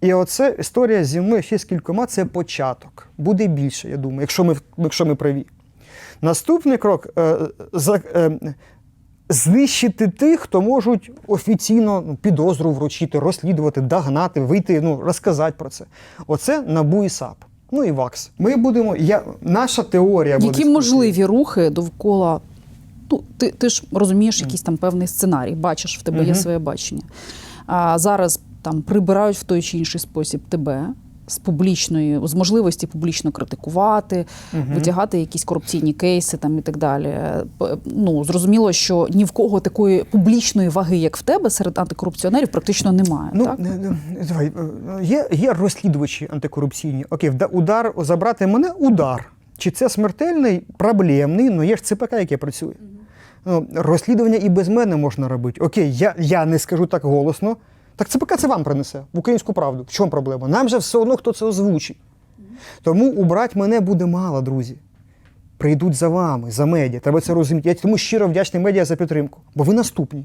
І оце історія зі мною ще з кількома це початок. Буде більше, я думаю, якщо ми, якщо ми праві. Наступний крок е, за, е, знищити тих, хто можуть офіційно ну, підозру вручити, розслідувати, догнати, вийти, ну, розказати про це. Оце НАБУ і САП. Ну і ВАКС. Ми будемо. Я, наша теорія буде. Які можливі рухи довкола? Ну, ти, ти ж розумієш якийсь там певний сценарій, бачиш, в тебе є своє бачення. А зараз там прибирають в той чи інший спосіб тебе з публічної, з можливості публічно критикувати, Мгм. витягати якісь корупційні кейси там і так далі. Ну зрозуміло, що ні в кого такої публічної ваги, як в тебе, серед антикорупціонерів, практично немає. Ну, так? давай, е, є, є розслідувачі антикорупційні. Окей, удар, забрати мене удар. Чи це смертельний, проблемний, ну є ж ЦПК, яке працює. Ну, розслідування і без мене можна робити. Окей, я, я не скажу так голосно. Так ЦПК це вам принесе в українську правду. В чому проблема? Нам же все одно хто це озвучить. Тому убрати мене буде мало, друзі. Прийдуть за вами, за медіа. Треба це розуміти. Я тому щиро вдячний медіа за підтримку. Бо ви наступні.